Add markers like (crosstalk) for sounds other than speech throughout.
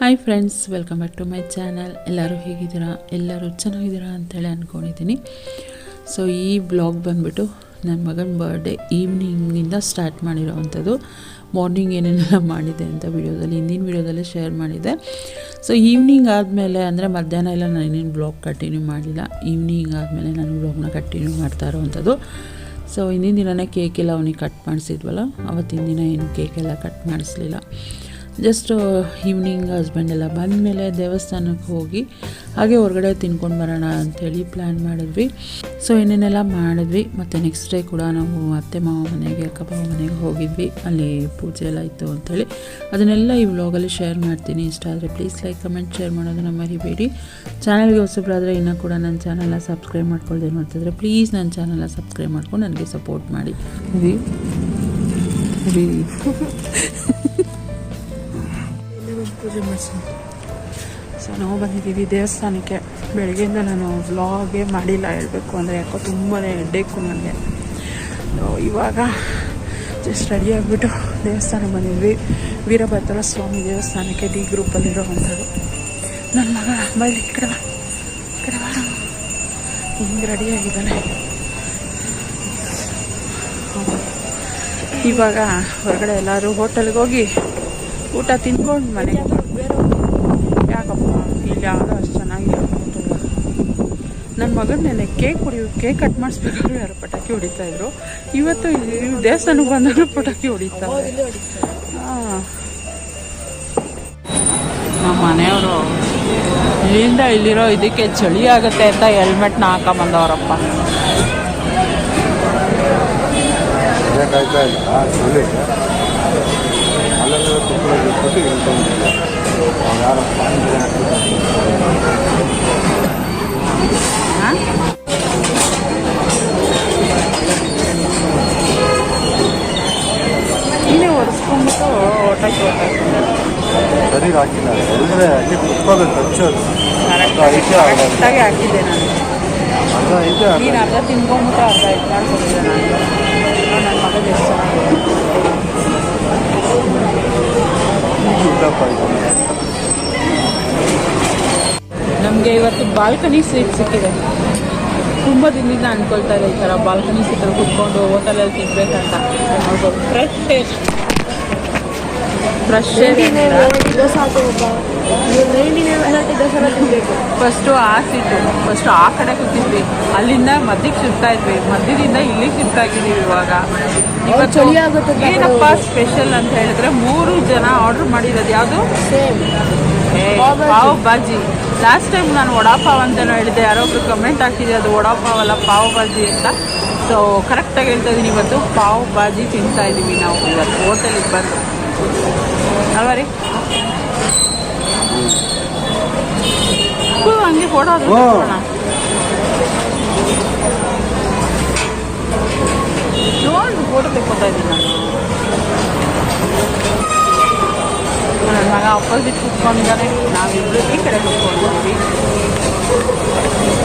Hi friends welcome back to my channel ಎಲ್ಲರೂ ಹೇಗಿದ್ದೀರಾ? ಎಲ್ಲರೂ ಚೆನ್ನಾಗಿದ್ದೀರಾ ಅಂತೇಳಿ ಅಂದ್ಕೊಂಡಿದ್ದೀನಿ ಸೊ ಈ ಬ್ಲಾಗ್ ಬಂದುಬಿಟ್ಟು ನನ್ನ ಮಗನ ಬರ್ಡೇ ಈವ್ನಿಂಗಿಂದ ಸ್ಟಾರ್ಟ್ ಮಾಡಿರೋವಂಥದ್ದು. ಮಾರ್ನಿಂಗ್ ಏನೇನೆಲ್ಲ ಮಾಡಿದೆ ಅಂತ ವಿಡಿಯೋದಲ್ಲಿ, ಹಿಂದಿನ ವಿಡಿಯೋದಲ್ಲೇ ಶೇರ್ ಮಾಡಿದೆ. ಸೊ ಈವ್ನಿಂಗ್ ಆದಮೇಲೆ ಅಂದರೆ ಮಧ್ಯಾಹ್ನ ಎಲ್ಲ ನಾನು ಇನ್ನೇನು ಬ್ಲಾಗ್ ಕಂಟಿನ್ಯೂ ಮಾಡಿಲ್ಲ. ಈವ್ನಿಂಗ್ ಆದಮೇಲೆ ನಾನು ಬ್ಲಾಗ್ನ ಕಂಟಿನ್ಯೂ ಮಾಡ್ತಾ ಇರೋವಂಥದ್ದು. ಸೊ ಹಿಂದಿನ ದಿನನೇ ಕೇಕೆಲ್ಲ ಅವನಿಗೆ ಕಟ್ ಮಾಡಿಸಿದ್ವಲ್ಲ, ಅವತ್ತಿನ ದಿನ ಏನು ಕೇಕೆಲ್ಲ ಕಟ್ ಮಾಡಿಸ್ಲಿಲ್ಲ. ಜಸ್ಟ್ ಈವ್ನಿಂಗ್ ಹಸ್ಬೆಂಡ್ ಎಲ್ಲ ಬಂದಮೇಲೆ ದೇವಸ್ಥಾನಕ್ಕೆ ಹೋಗಿ ಹಾಗೆ ಹೊರಗಡೆ ತಿನ್ಕೊಂಡು ಬರೋಣ ಅಂಥೇಳಿ ಪ್ಲ್ಯಾನ್ ಮಾಡಿದ್ವಿ. ಸೊ ಏನೇನೆಲ್ಲ ಮಾಡಿದ್ವಿ. ಮತ್ತು ನೆಕ್ಸ್ಟ್ ಡೇ ಕೂಡ ನಾವು ಅತ್ತೆ ಮಾವ ಮನೆಗೆ ಅಕ್ಕ ಮಾವ ಮನೆಗೆ ಹೋಗಿದ್ವಿ. ಅಲ್ಲಿ ಪೂಜೆ ಎಲ್ಲ ಇತ್ತು ಅಂಥೇಳಿ ಅದನ್ನೆಲ್ಲ ಈ ವ್ಲಾಗಲ್ಲಿ ಶೇರ್ ಮಾಡ್ತೀನಿ. ಇಷ್ಟ ಆದರೆ ಪ್ಲೀಸ್ ಲೈಕ್ ಕಮೆಂಟ್ ಶೇರ್ ಮಾಡೋದನ್ನು ಮರಿಬೇಡಿ. ಚಾನಲ್ಗೆ ಹೊಸಬ್ರಾದರೆ ಇನ್ನೂ ಕೂಡ ನನ್ನ ಚಾನಲ್ನ ಸಬ್ಸ್ಕ್ರೈಬ್ ಮಾಡ್ಕೊಳ್ದೆ ಮಾಡ್ತಿದ್ರೆ ಪ್ಲೀಸ್ ನನ್ನ ಚಾನಲ್ನ ಸಬ್ಸ್ಕ್ರೈಬ್ ಮಾಡ್ಕೊಂಡು ನನಗೆ ಸಪೋರ್ಟ್ ಮಾಡಿ. (laughs) ಪೂಜೆ ಸೊ ನಾವು ಬಂದಿದ್ದೀವಿ ದೇವಸ್ಥಾನಕ್ಕೆ. ಬೆಳಗ್ಗೆಯಿಂದ ನಾನು ವ್ಲಾಗೇ ಮಾಡಿಲ್ಲ, ಹೇಳಬೇಕು ಅಂದರೆ ಯಾಕೋ ತುಂಬಾ ಹೆಡ್ಡೇಕು ನನಗೆ. ಇವಾಗ ಜಸ್ಟ್ ರೆಡಿ ಆಗಿಬಿಟ್ಟು ದೇವಸ್ಥಾನಕ್ಕೆ ಬಂದಿದ್ವಿ ವೀರಭದ್ರ ಸ್ವಾಮಿ ದೇವಸ್ಥಾನಕ್ಕೆ ಡಿ ಗ್ರೂಪಲ್ಲಿರೋವಂಥದ್ದು ನನ್ನ ಮಗ ಬೈಲಿ ಕಡೆ ಕಡೆ ಹಿಂಗೆ ರೆಡಿಯಾಗಿದ್ದಾನೆ ಇವಾಗ ಹೊರಗಡೆ ಎಲ್ಲರೂ ಹೋಟೆಲ್ಗೆ ಹೋಗಿ ಊಟ ತಿನ್ಕೊಂಡು ಮನೆಗೆ ಯಾಕಪ್ಪ ಇಲ್ಲಿ ಯಾವುದೋ ಅಷ್ಟು ಚೆನ್ನಾಗಿರೋದು ಹೋಟೆಲ್ ನನ್ನ ಮಗನ ನೆನೆ ಕೇಕ್ ಹೊಡಿ ಕೇಕ್ ಕಟ್ ಮಾಡಿಸ್ಬೇಕಾದ್ರೆ ಯಾರು ಪಟಾಕಿ ಹೊಡಿತಾ ಇದ್ರು. ಇವತ್ತು ಇಲ್ಲಿ ದೇವಸ್ಥಾನಕ್ಕೆ ಬಂದಾಗ ಪಟಾಕಿ ಹೊಡಿತಾ ಹಾಂ. ನಮ್ಮ ಮನೆಯವರು ಇಲ್ಲಿಂದ ಇಲ್ಲಿರೋ ಇದಕ್ಕೆ ಚಳಿ ಆಗುತ್ತೆ ಅಂತ ಹೆಲ್ಮೆಟ್ನ ಹಾಕೊಂಬಂದವರಪ್ಪ. ಅಲ್ಲೆಲ್ಲ ಇಳ್ಕೊಂಡಿಲ್ಲ ಅವ್ನು ಯಾರೋ ಇಲ್ಲೇ ಒರೆಸ್ಕೊಂಡ್ಬಿಟ್ಟು ಓಟಕ್ಕೆ ಹೋಗ್ತಾರೆ ಸರಿ ಹಾಕಿಲ್ಲ ಅಂದರೆ ಅಲ್ಲಿ ಕುತ್ಕೋಬೇಕು ಹಚ್ಚೋದು. ಕರೆಕ್ಟಾಗಿ ಹಾಕಿದ್ದೆ ನಾನು. ಅದು ಐತೆ. ನೀನು ಅರ್ಧ ತಿನ್ಕೊಂಬಿಟ್ಟು ಅರ್ಧ ಇದು ನಾನು. ನನ್ನ ಮಗ ಎಷ್ಟು ಚೆನ್ನಾಗಿದೆ ಇದೆ. ನಮಗೆ ಇವತ್ತು ಬಾಲ್ಕನಿ ಸೀಟ್ ಸಿಕ್ಕಿದೆ. ತುಂಬ ದಿನದಿಂದ ಅನ್ಕೊಳ್ತಾ ಇದೆ ಈ ಥರ ಬಾಲ್ಕನಿ ಸೀಟಲ್ಲಿ ಕುತ್ಕೊಂಡು ಹೋಟೆಲಲ್ಲಿ ತಿನ್ಬೇಕಂತ. ಫ್ರೆಶ್ ಟೇಸ್ಟ್ ಫಸ್ಟು ಆ ಸೀಟು ಫಸ್ಟ್ ಆ ಕಡೆ ಕೂತಿದ್ವಿ. ಅಲ್ಲಿಂದ ಮಧ್ಯಕ್ಕೆ ಶಿಫ್ಟ್ ಇದ್ವಿ. ಮಧ್ಯದಿಂದ ಇಲ್ಲಿ ಶಿಫ್ಟ್ ಆಗಿದ್ದೀವಿ ಇವಾಗ. ಇವತ್ತು ಏನಪ್ಪ ಸ್ಪೆಷಲ್ ಅಂತ ಹೇಳಿದ್ರೆ ಮೂರು ಜನ ಆರ್ಡರ್ ಮಾಡಿರೋದು ಯಾವುದು? ಏ, ಪಾವ್ ಬಾಜಿ ಲಾಸ್ಟ್ ಟೈಮ್ ನಾನು ವಡಾಪಾವ್ ಹೇಳಿದೆ ಯಾರೋ ಯಾರೊಬ್ರು ಕಮೆಂಟ್ ಹಾಕಿದೆ ಅದು ವಡಾಪಾವ್ ಅಲ್ಲ ಪಾವ್ ಬಾಜಿ ಅಂತ. ಸೊ ಕರೆಕ್ಟಾಗಿ ಹೇಳ್ತಾ ಇದ್ದೀನಿ ಇವತ್ತು. ಪಾವ್ ಬಾಜಿ ತಿಂತಾ ಇದ್ದೀವಿ ನಾವು. ಇವತ್ತು ಹೋಟೆಲಿಗೆ ಬಂದು. ಅಲ್ವಾ ರೀ ಹಂಗೆ ಫೋಟೋ. ನೋಡಿ ಫೋಟೋ ತೆಕ್ಕೊತಾ ಇದ್ದೀನಿ ನಾನು. ನನ್ನ ಮಗ ಅಪೋಸಿಟ್ ಕುತ್ಕೊಂಡಿದ್ದಾನೆ. ನಾವಿಬ್ರು ಈ ಕಡೆ ಕುತ್ಕೊಂಡಿದ್ದೀವಿ.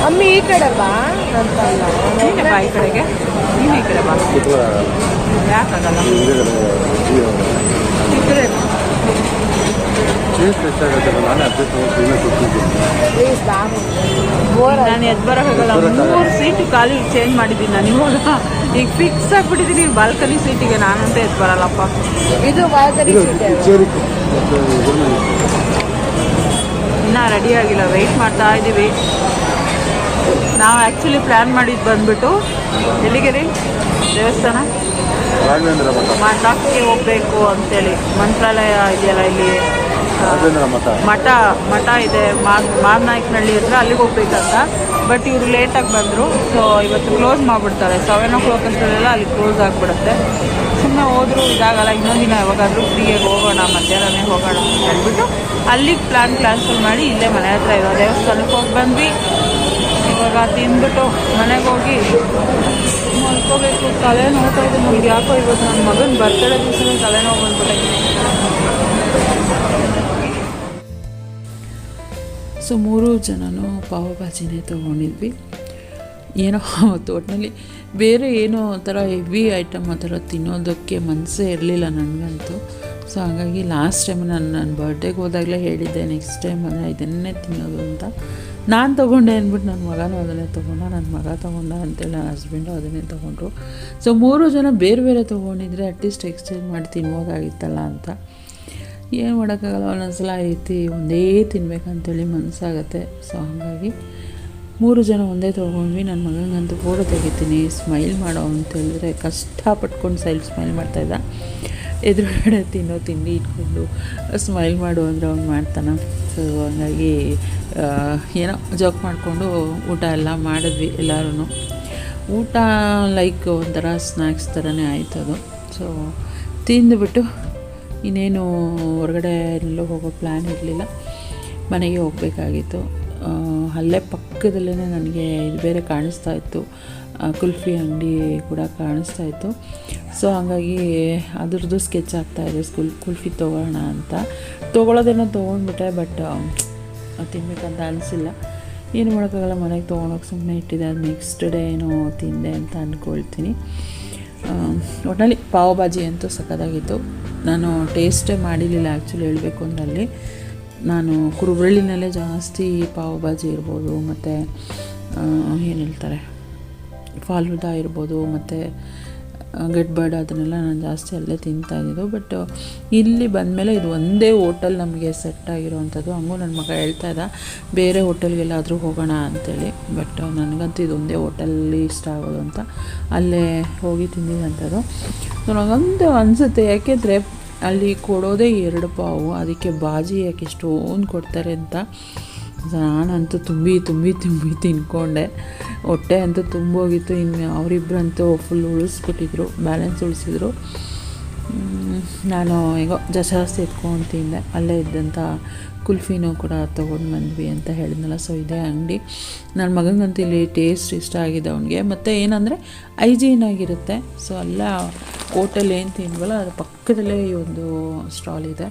ಅಮ್ಮಿ ಈ ಕಡೆ ಬಾ. ನೀನೆ ಬಾ ಈ ಕಡೆಗೆ. ನೀನು ಈ ಕಡೆ ಬಾ. ಯಾಕಾಗಲ್ಲ ಈ ಕಡೆ ಚೇಂಜ್ ನಾನೇ ಅಡ್ಜಸ್ಟ್ ಸುಮ್ಮನೆ ಬಾ ಬೋರ್ ನಾನು ಎದ್ದು ಬರೋಕ್ಕಾಗಲ್ಲ ಮೂರು ಸೀಟು ಖಾಲಿ ಚೇಂಜ್ ಮಾಡಿದ್ದೀನಿ ನಾನು ಇವಾಗ ಈಗ ಫಿಕ್ಸ್ ಆಗಿಬಿಟ್ಟಿದ್ದೀನಿ. ಬಾಲ್ಕನಿ ಸೀಟಿಗೆ ನಾನಂತ ಎದ್ದು ಬರಲ್ಲಪ್ಪ. ಇದು ಬಾಲ್ಕನಿ ಇನ್ನೂ ರೆಡಿ ಆಗಿಲ್ಲ. ವೆಯ್ಟ್ ಮಾಡ್ತಾ ಇದ್ದೀವಿ. ನಾವು ಆ್ಯಕ್ಚುಲಿ ಪ್ಲ್ಯಾನ್ ಮಾಡಿದ್ದು ಬಂದುಬಿಟ್ಟು. ಎಲ್ಲಿಗೆ ರೀ ದೇವಸ್ಥಾನ ಮಠಕ್ಕೆ ಹೋಗ್ಬೇಕು ಅಂತೇಳಿ. ಮಂತ್ರಾಲಯ ಇದೆಯಲ್ಲ ಇಲ್ಲಿ? ಮಠ. ಮಠ ಇದೆ. ಮಾರ್, ಮಾರ್ನಾಯಕನಹಳ್ಳಿ ಹತ್ರ ಅಲ್ಲಿಗೆ ಹೋಗ್ಬೇಕಂತ. ಬಟ್ ಇವರು ಲೇಟಾಗಿ ಬಂದರು. ಸೊ ಇವತ್ತು ಕ್ಲೋಸ್ ಮಾಡಿಬಿಡ್ತಾರೆ. ಸೆವೆನ್ ಓ ಕ್ಲಾಕ್ ಅಷ್ಟರಲ್ಲೆಲ್ಲ ಅಲ್ಲಿ ಕ್ಲೋಸ್ ಆಗಿಬಿಡುತ್ತೆ. ಸುಮ್ಮನೆ ಹೋದರೂ, ಇದಾಗಲ್ಲ. ಇನ್ನೊಂದು ದಿನ ಯಾವಾಗಾದರೂ ಫ್ರೀಯಾಗಿ ಹೋಗೋಣ, ಮಧ್ಯಾಹ್ನನೇ ಹೋಗೋಣ ಅಂತ ಹೇಳ್ಬಿಟ್ಟು ಅಲ್ಲಿಗೆ ಪ್ಲ್ಯಾನ್ ಕ್ಯಾನ್ಸಲ್ ಮಾಡಿ ಇಲ್ಲೇ ಮನೆ ಹತ್ರ ಇರೋ ದೇವಸ್ಥಾನಕ್ಕೆ ಹೋಗಿ ಬಂದ್ವಿ. ಇವಾಗ ತಿಂದ್ಬಿಟ್ಟು ಮನೆಗೆ ಹೋಗಿ ಮಲ್ಕೋಬೇಕು. ತಲೆ ನೋಡ್ತಾ ಯಾಕೋ ಇವತ್ತು ನನ್ನ ಮಗನ ಬರ್ತಡೇ ದಿವಸನೇ ತಲೆನೋವು ಬಂದ್ಬಿಟ್ಟೈತೆ ಸೊ ಮೂರು ಜನನೂ ಪಾವ ಭಾಜಿನೇ ತೊಗೊಂಡಿದ್ವಿ. ಏನೋ (laughs) ತೋಟದಲ್ಲಿ ಬೇರೆ ಏನೋ ಒಂಥರ ಹೆವಿ ಐಟಮ್ ಆ ಥರ ತಿನ್ನೋದಕ್ಕೆ ಮನಸ್ಸೇ ಇರಲಿಲ್ಲ ನನಗಂತೂ. ಸೊ ಹಾಗಾಗಿ ಲಾಸ್ಟ್ ಟೈಮ್ ನಾನು ನನ್ನ ಬರ್ಡೇಗೆ ಹೋದಾಗಲೇ ಹೇಳಿದ್ದೆ ನೆಕ್ಸ್ಟ್ ಟೈಮ್ ಅಂದರೆ ಇದನ್ನೇ ತಿನ್ನೋದು ಅಂತ. ನಾನು ತೊಗೊಂಡೆ ಅಂದ್ಬಿಟ್ಟು ನನ್ನ ಮಗನೂ ಅದನ್ನೇ ತೊಗೊಂಡ ನನ್ನ ಮಗ ತೊಗೊಂಡ ಅಂತೇಳಿ ನನ್ನ ಹಸ್ಬೆಂಡು ಅದನ್ನೇ ತೊಗೊಂಡ್ರು. ಸೊ ಮೂರು ಜನ ಬೇರೆ ಬೇರೆ ತೊಗೊಂಡಿದ್ರೆ ಅಟ್ಲೀಸ್ಟ್ ಎಕ್ಸ್ಚೇಂಜ್ ಮಾಡಿ ತಿನ್ಬೋದಾಗಿತ್ತಲ್ಲ ಅಂತ. ಏನು ಮಾಡೋಕ್ಕಾಗಲ್ಲ ಒಂದೊಂದ್ಸಲ ಐತಿ ಒಂದೇ ತಿನ್ಬೇಕಂತೇಳಿ ಮನಸ್ಸಾಗತ್ತೆ. ಸೊ ಹಾಗಾಗಿ ಮೂರು ಜನ ಒಂದೇ ತೊಗೊಂಡ್ವಿ. ನನ್ನ ಮಗನಿಗಂತೂ ಫೋಟೋ ತೆಗಿತೀನಿ ಸ್ಮೈಲ್ ಮಾಡೋ ಅಂತ ಹೇಳಿದ್ರೆ ಕಷ್ಟಪಟ್ಕೊಂಡು ಸೈಲ್ ಸ್ಮೈಲ್ ಮಾಡ್ತಾಯಿದ್ದ ಎದುರುಗಡೆ ತಿನ್ನೋ ತಿಂಡಿ ಇಟ್ಕೊಂಡು ಸ್ಮೈಲ್ ಮಾಡು ಅಂದರೆ ಅವ್ನು ಮಾಡ್ತಾನೆ. ಸೊ ಹಂಗಾಗಿ ಏನೋ ಜೋಕ್ ಮಾಡಿಕೊಂಡು ಊಟ ಎಲ್ಲ ಮಾಡಿದ್ವಿ ಎಲ್ಲರೂ ಊಟ ಲೈಕ್ ಒಂಥರ ಸ್ನ್ಯಾಕ್ಸ್ ಥರನೇ ಆಯ್ತು ಅದು ಸೊ ತಿಂದುಬಿಟ್ಟು ಇನ್ನೇನು ಹೊರಗಡೆ ಎಲ್ಲೋ ಹೋಗೋ ಪ್ಲ್ಯಾನ್ ಇರಲಿಲ್ಲ. ಮನೆಗೆ ಹೋಗಬೇಕಾಗಿತ್ತು. ಅಲ್ಲೇ ಪಕ್ಕದಲ್ಲೇ ನನಗೆ ಇದು ಬೇರೆ ಕಾಣಿಸ್ತಾ ಇತ್ತು. ಕುಲ್ಫಿ ಅಂಗಡಿ ಕೂಡ ಕಾಣಿಸ್ತಾ ಇತ್ತು. ಸೊ ಹಾಗಾಗಿ ಅದ್ರದ್ದು ಸ್ಕೆಚ್ ಆಗ್ತಾಯಿದೆ ಸ್ಕೂಲ್, ಕುಲ್ಫಿ ತೊಗೋಣ ಅಂತ. ತೊಗೊಳೋದೇನೋ ತೊಗೊಂಡ್ಬಿಟ್ಟೆ ಬಟ್ ತಿನ್ಬೇಕಂತ ಅನಿಸಿಲ್ಲ. ಏನು ಮಾಡೋಕ್ಕಾಗಲ್ಲ, ಮನೆಗೆ ತೊಗೊಂಡೋಗಿ ಸುಮ್ಮನೆ ಇಟ್ಟಿದೆ ಅದು ನೆಕ್ಸ್ಟ್ ಡೇ ಏನೋ ತಿಂದೆ ಅಂತ ಅಂದ್ಕೊಳ್ತೀನಿ ಒಟ್ಟಿನಲ್ಲಿ ಪಾವ್ ಭಾಜಿ ಅಂತೂ ಸಖತ್ತಾಗಿತ್ತು. ನಾನು ಟೇಸ್ಟೇ ಮಾಡಿರಲಿಲ್ಲ ಆ್ಯಕ್ಚುಲಿ ಹೇಳಬೇಕು ಅಂದರೆ ನಾನು ಕುರುಬಳ್ಳಿನಲ್ಲೇ ಜಾಸ್ತಿ ಪಾವ್ ಭಾಜಿ ಇರ್ಬೋದು, ಮತ್ತು ಏನು ಹೇಳ್ತಾರೆ ಫಾಲುದಾ ಇರ್ಬೋದು, ಮತ್ತು ಗೆಟ್ ಬರ್ಡ್ ಅದನ್ನೆಲ್ಲ ನಾನು ಜಾಸ್ತಿ ಅಲ್ಲೇ ತಿಂತಾ ಇದ್ದಿದ್ದು. ಬಟ್ ಇಲ್ಲಿ ಬಂದಮೇಲೆ ಇದು ಒಂದೇ ಹೋಟೆಲ್ ನಮಗೆ ಸೆಟ್ ಆಗಿರೋವಂಥದ್ದು. ಹಂಗೂ ನನ್ನ ಮಗ ಹೇಳ್ತಾ ಇದ್ದ, ಬೇರೆ ಹೋಟೆಲ್ಗೆಲ್ಲಾದರೂ ಹೋಗೋಣ ಅಂತೇಳಿ. ಬಟ್ ನನಗಂತೂ ಇದು ಒಂದೇ ಹೋಟೆಲಲ್ಲಿ ಇಷ್ಟ ಆಗೋದು ಅಂತ ಅಲ್ಲೇ ಹೋಗಿ ತಿಂದಿದ್ದಂಥದ್ದು. ಸೊ ನನಗೊಂದು ಅನಿಸುತ್ತೆ, ಯಾಕೆಂದರೆ ಅಲ್ಲಿ ಕೊಡೋದೇ ಎರಡು ಪಾವು, ಅದಕ್ಕೆ ಬಾಜಿ ಯಾಕೆ ಎಷ್ಟೊಂದು ಕೊಡ್ತಾರೆ ಅಂತ. ನಾನಂತೂ ತುಂಬಿ ತುಂಬಿ ತುಂಬಿ ತಿನ್ಕೊಂಡೆ. ಹೊಟ್ಟೆ ಅಂತೂ ತುಂಬೋಗಿತ್ತು. ಇನ್ನು ಅವರಿಬ್ಬರಂತೂ ಫುಲ್ ಉಳಿಸ್ಬಿಟ್ಟಿದ್ರು ಬ್ಯಾಲೆನ್ಸ್ ಉಳಿಸಿದ್ರು. ನಾನು ಹೇಗೋ ಜಾಸ್ತಿ ಎತ್ಕೊಂಡು ತಿಂದೆ. ಅಲ್ಲೇ ಇದ್ದಂಥ ಕುಲ್ಫಿನೂ ಕೂಡ ತೊಗೊಂಡು ಬಂದ್ವಿ ಅಂತ ಹೇಳಿದ್ನಲ್ಲ. ಸೊ ಇದೇ ಅಂಗಡಿ. ನನ್ನ ಮಗನಿಗಂತೂ ಇಲ್ಲಿ ಟೇಸ್ಟ್ ಇಷ್ಟ ಆಗಿದೆ ಅವನಿಗೆ. ಮತ್ತು ಏನಂದರೆ ಹೈಜೀನ್ ಆಗಿರುತ್ತೆ. ಸೊ ಅಲ್ಲ ಹೋಟೆಲ್ ಏನು ತಿನ್ವಲ್ಲ ಅದ್ರ ಪಕ್ಕದಲ್ಲೇ ಈ ಒಂದು ಸ್ಟಾಲ್ ಇದೆ.